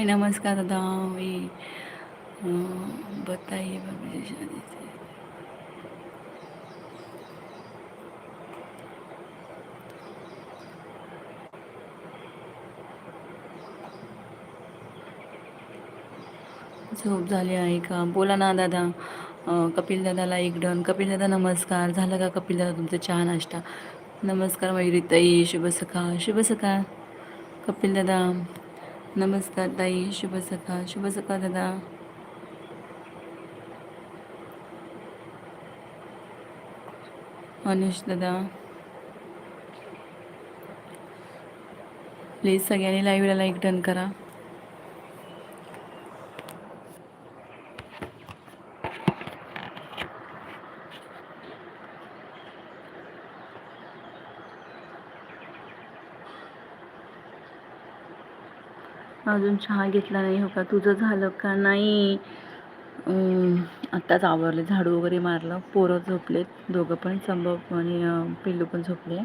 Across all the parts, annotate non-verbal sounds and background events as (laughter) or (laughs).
हाय नमस्कार दादा. मी बताई बताइए शादी से। झोप झाली आहे का? बोला ना दादा. कपिल दादाला एक डन. कपिल दादा नमस्कार. झालं का कपिल दादा तुमचा चहा नाश्ता? नमस्कार मयुरी ताई शुभ सकाळ. शुभ सकाळ. कपिल दादा नमस्कार ताई शुभ सखा शुभ सखा दादा. अनिश दादा. प्लीज सगळ्यांनी लाईव्हला लाईक डन करा. अजून चहा घेतला नाही हो का? तुझं झालं का नाही? आत्ताच आवरले झाडू वगैरे मारलं पोरं झोपलेत दोघं पण संभव आणि पिल्लू पण झोपले.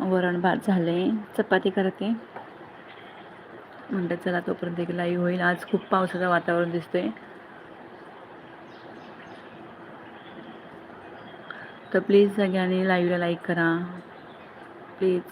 वरण भात झाले चपाती करते. म्हणतात चला तोपर्यंत एक लाईव्ह होईल. आज खूप पावसाचं वातावरण दिसतंय. तर प्लीज सगळ्यांनी लाईव्हला लाईक करा. प्लीज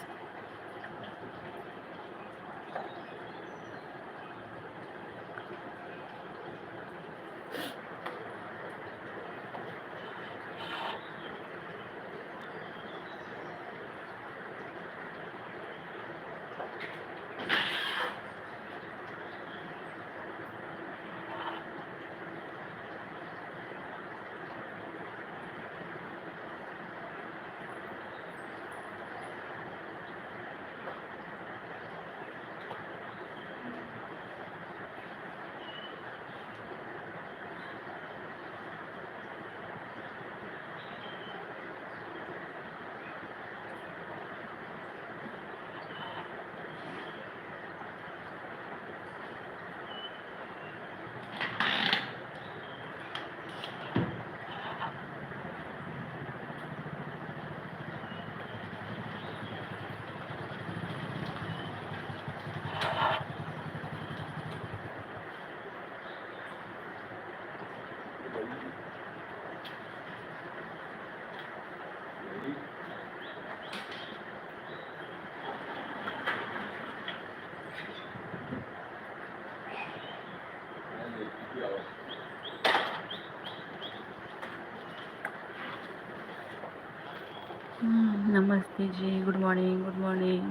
नमस्ते जी good morning good morning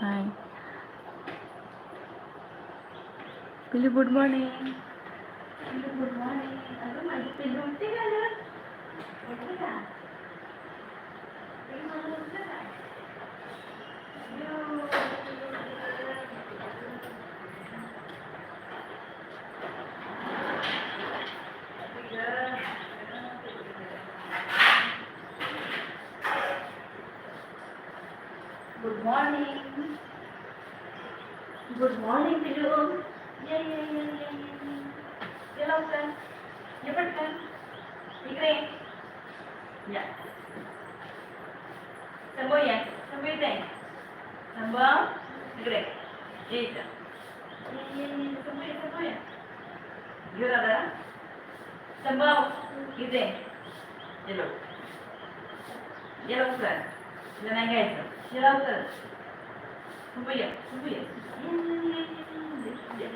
hi पिल्लू good morning good morning morning. Good morning, Bilu. Yeah, yeah, yeah, yeah, yeah. Get out, friend. Get out, friend. Be great. Yeah. Sambo, yes. Sambo, thanks. Sambo, great. Jesus. Yeah, yeah, yeah. Sambo, Sambo, yes. You're other. Sambo, ಇದೆ ಎಲ್ಲೋ ಎಲ್ಲೋ sir ನನಗೆ sir. नाही घ्यायचं ये लवकर संभव या संभव या ये, ये, ये, ये, ये, ये.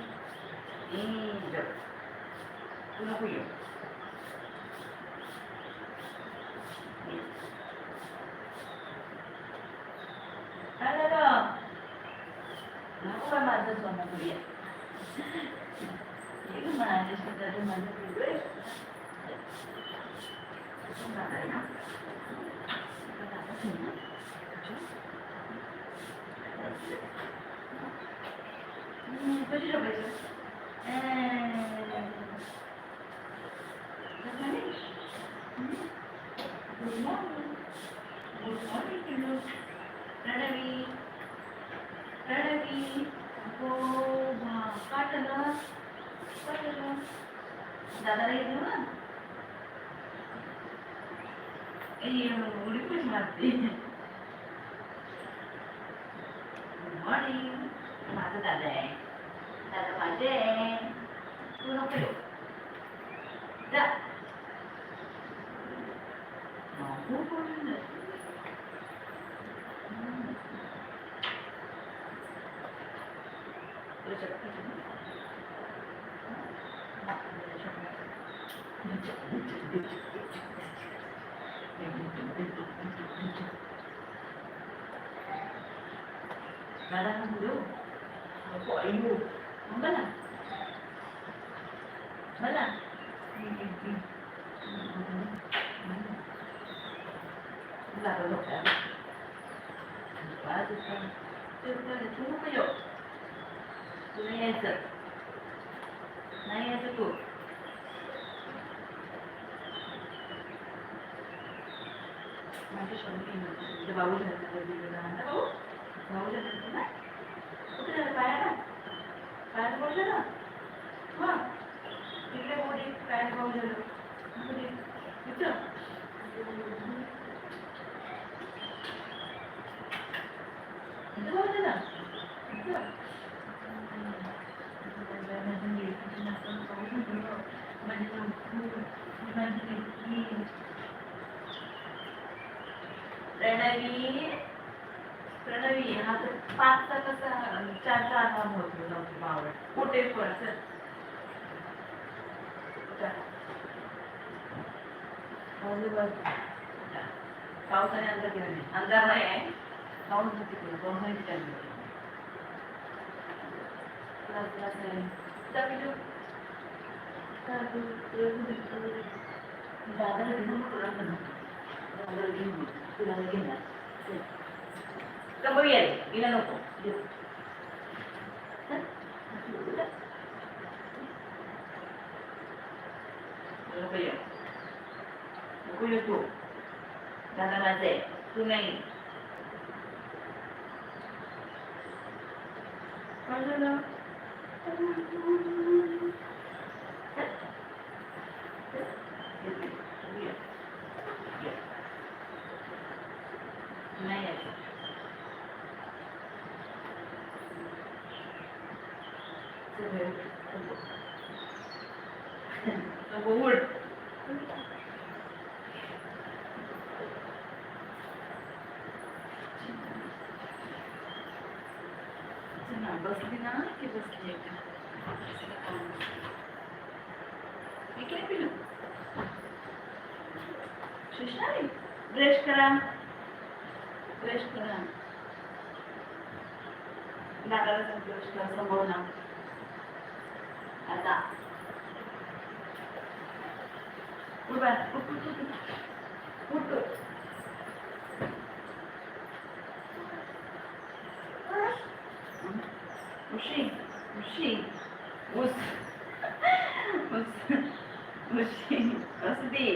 ये, जा. तू नको येऊ काय झालं नको काय माझं सोनं करूया ये गं माझ्या स्वतःचं माझं पिल्लू. दादा ना. दादा ठेव ना. हम्म, कशी झोपायचं? गुड मॉर्निंग गुड मॉर्निंग पिल्लू प्रणवी प्रणवी हो बा काय झालं काय झालं दादाला येतो ना ए उडी पण मारते that माझी शॉपिंग बाबू झालं भाऊ भाऊ झालं ना कुठे झालं पायाला पायाला भाऊ झालं मग तिकडे बोली पायाला भाऊ झालं कुठे? इथं इथं भाऊ झालं इथं प्रणवी प्रणवी हा तर पाचचा कसा चारचा आधार होतो नव्हती बावड कुठे पण चल. चल. बाजू बाजू. चल. पावसाने अंधार केला नाही. अंधार नाही आहे. पाऊस नव्हती केलं पावसाने चालू क्लास क्लास आहे जा बिजू. जा तू, तुला कुठे- तुला- दादाला घेऊन तुला म्हणा. दादाला घेऊन ये. तुला नाही घेणार चल. कमी आहे हिला नको ये. चल. चल. नको ये. नको ये तू दादा माझा आहे तू नाही काय झालं? चल. चल. ये. ये. ये. नाही यायचं. चल बाई, उठ. नको उठ. चल ना, बसली ना की बसली आहे का? इकडे पिलू कृष्णाली ब्रश करा ब्रश करा दादाला सांग ब्रश करा समोर ना आता उठ बाळा, उठ, उठ, उठ, उठ. उठ, उठ. उशी उशी उस उस उशी असू दे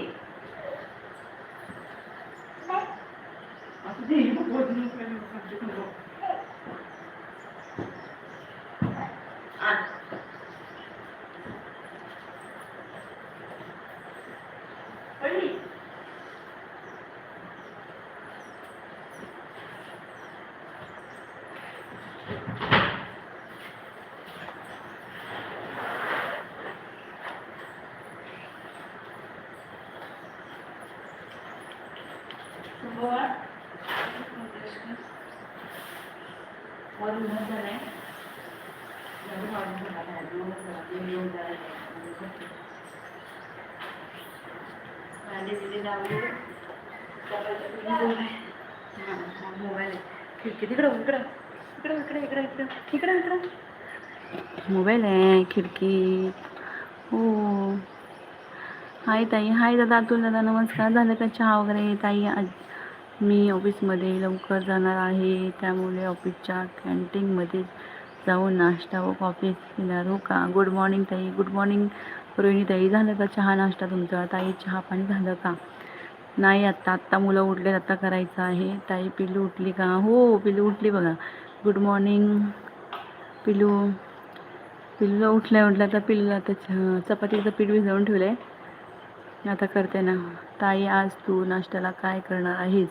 असू दे बोल नको आण पडली गोवा वरून झाला आहे. दोन दोन येऊन मोबाईल आहे. खिडकी तिकडं इकडं इकडं इकडं इकडं इकडं इकडं इकडं मोबाईल आहे खिडकी हो हाय ताई हाय दादा अतुल दादा नमस्कार झालं का चहा वगैरे ताई आज मी ऑफिसमध्ये लवकर जाणार आहे त्यामुळे ऑफिसच्या कॅन्टीनमध्ये जाऊन नाश्ता व कॉफी पिणार. हो का? गुड मॉर्निंग ताई. गुड मॉर्निंग रोहिणी ताई. झालं का चहा नाश्ता तुमचा? ताई चहा पाणी झालं का? नाही आत्ता आत्ता मुलं उठले आत्ता करायचं आहे. ताई पिल्लू उठली का? हो पिल्लू उठली बघा. गुड मॉर्निंग पिल्लू. पिल्लू उठल्या उठल्या तर पिल्लूला आता चपातीचं पीठ भिजवून ठेवलं आहे आता करते ना. ताई आज तू नाश्त्याला काय करणार आहेस?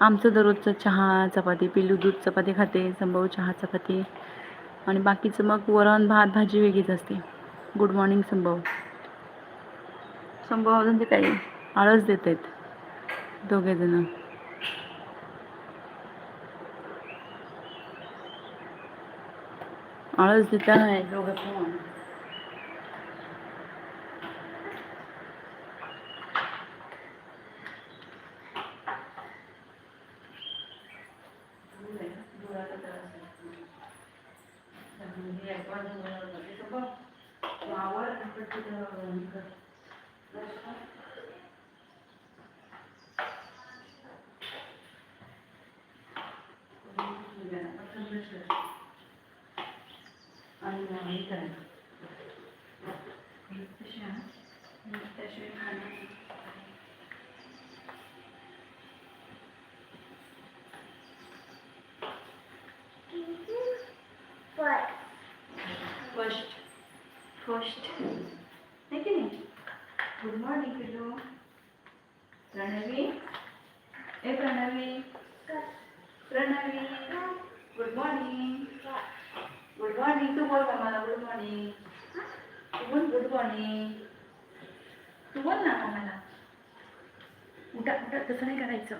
आमचं दररोजचं चहा चपाती पिल्लू दूध चपाती खाते संभव चहा चपाती. आणि बाकीचं मग वरण भात भाजी वेगळीच असते. गुड मॉर्निंग संभव. संभव अजून ते काही आळस देत आहेत दोघेजणं आळस देता आहे दोघं पण आणि हे करायचं त्याशिवाय खाणं फर्स्ट फर्स्ट आहे की नाही गुड मॉर्निंग पिल्लू प्रणवी ए Pranavi Pranavi good morning good morning तू बोल मला गुड मॉर्निंग तू बोल गुड मॉर्निंग तू बोल ना मला उठा उठा तसं नाही करायचं.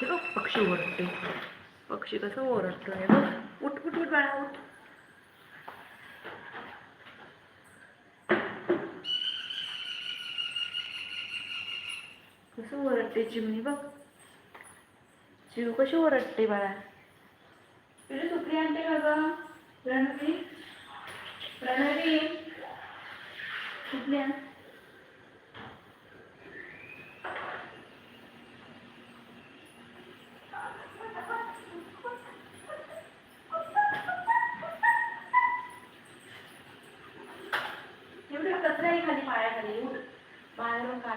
ते बघ पक्षी ओरडते. पक्षी कसं ओरडतो हे बघ. उठ उठ उठ बाळा उठ. कसं ओरडते चिमणी बघ. चिरू कशी ओरडते बाळा. पिलू सुकली आणते का गं? प्रणवी प्रणवी सुकली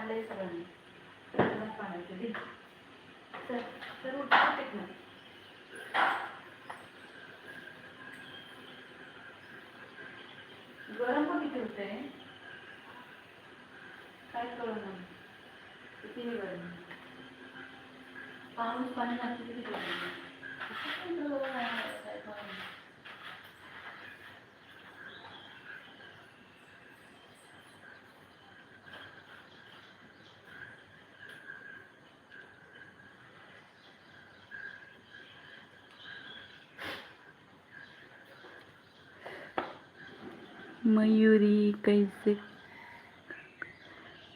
काढलंय सगळ्यांनी. कचराच गरम पण किती होते काय करू ना किती गरम. पाऊस पाणी किती गरम कसं काय गरम आहे? काय कळलं नाही. मयुरी कैसे?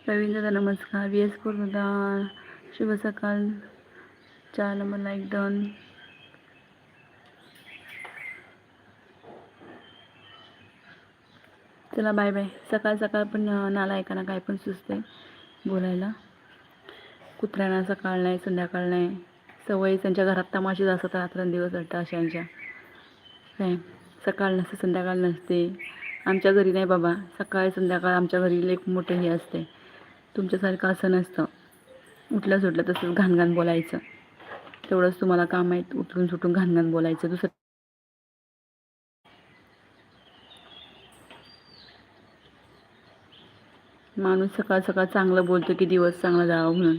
प्रवीण दादा नमस्कार. वी एस फोर दादा शुभ सकाळ चार नंबर लाईक डन चला बाय बाय सकाळ सकाळ पण नाला ऐकाना काय पण सुचते बोलायला. कुत्र्यांना सकाळ नाही संध्याकाळ नाही. सवयी त्यांच्या घरात तमाशेच असतात रात्रंदिवस वाटतं अशांच्या. काय सकाळ नसते संध्याकाळ नसते. आमच्या घरी नाही बाबा. सकाळ संध्याकाळ आमच्या घरी एक मोठे हे असते. तुमच्यासारखं असं नसतं. उठलं सुटलं तसंच घाणघाण बोलायचं. तेवढंच तुम्हाला काम आहे उठून सुटून घाणघाण बोलायचं. दुसरं माणूस सकाळ सकाळ चांगलं बोलतो की दिवस चांगला जावा म्हणून.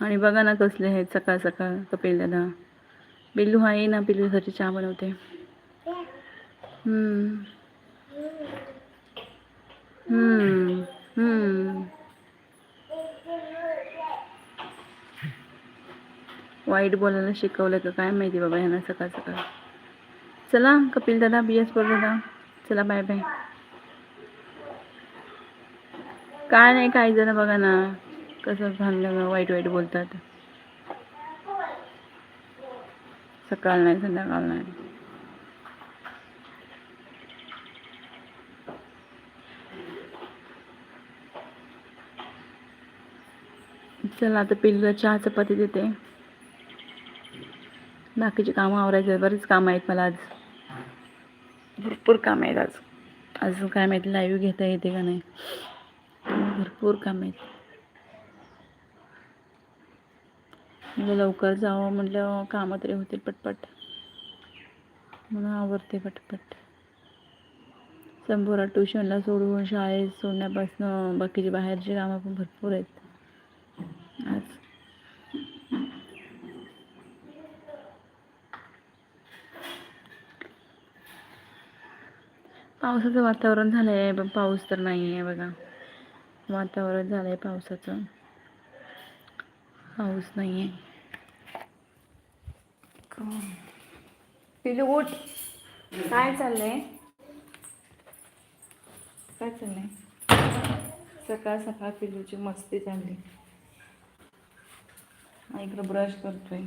आणि बघा ना कसले आहेत सकाळ सकाळ कपिल दादा बिल्लू हा ये ना पिल्लूसाठी चहा बनवते. वाईट बोलायला शिकवलं का काय माहिती बाबा ह्यांना सकाळ सकाळ. चला कपिल दादा बी एस दादा. चला बाय बाय काय नाही काही जण बघा ना कसं झालं वाईट वाईट बोलतात. सकाळ नाही संध्याकाळ नाही. चला आता पिल्लूला चहा चपाती देते. बाकीची कामं आवरायचे बरेच कामं आहेत मला आज. भरपूर काम आहेत आज. अजून काय माहिती लाईव्ह घेता येते का नाही. भरपूर काम आहेत. म्हणजे लवकर जावं म्हटलं कामं तरी होतील पटपट. म्हणून आवडते पटपट. संपूर्ण ट्युशनला सोडून शाळेत सोडण्यापासून बाकीची बाहेरची कामं पण भरपूर आहेत आज पावसाचं वातावरण झालं आहे पण पाऊस तर नाही आहे बघा. वातावरण झालं आहे पावसाचं. पाऊस नाही आहे पिलू उठ. काय चाललंय? काय चाललंय? सकाळ सकाळ पिलूची मस्ती चालली. इकडं ब्रश करतोय.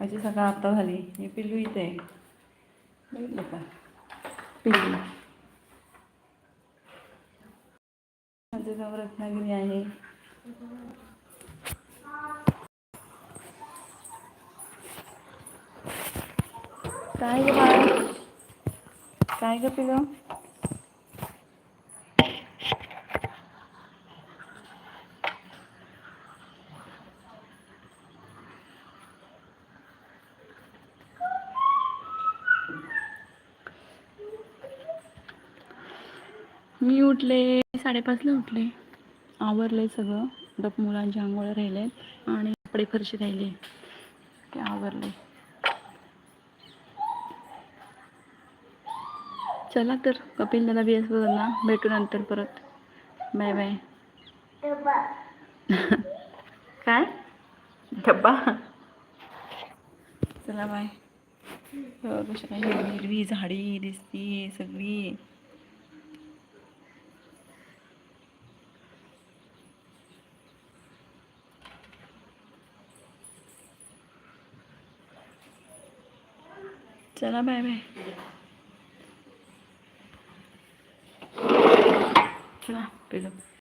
माझी सकाळ आता झाली. मी पिलू इथे आहे. बघितलं का? पिल्लू. माझं गाव रत्नागिरी आहे. काय ग बाळ? काय ग पिलो मी उठले साडेपाचला उठले. आवरले सगळं. डप मुलांच्या आंघोळ्या राहिल्यात आणि कपडे फरशी राहिले. ते आवरले. चला तर कपिल दादा बी एस ना भेटू नंतर परत. बाय बाय (laughs) काय? डब्बा? चला बाय हिरवी झाडी दिसती सगळी. चला बाय बाय चला पिलो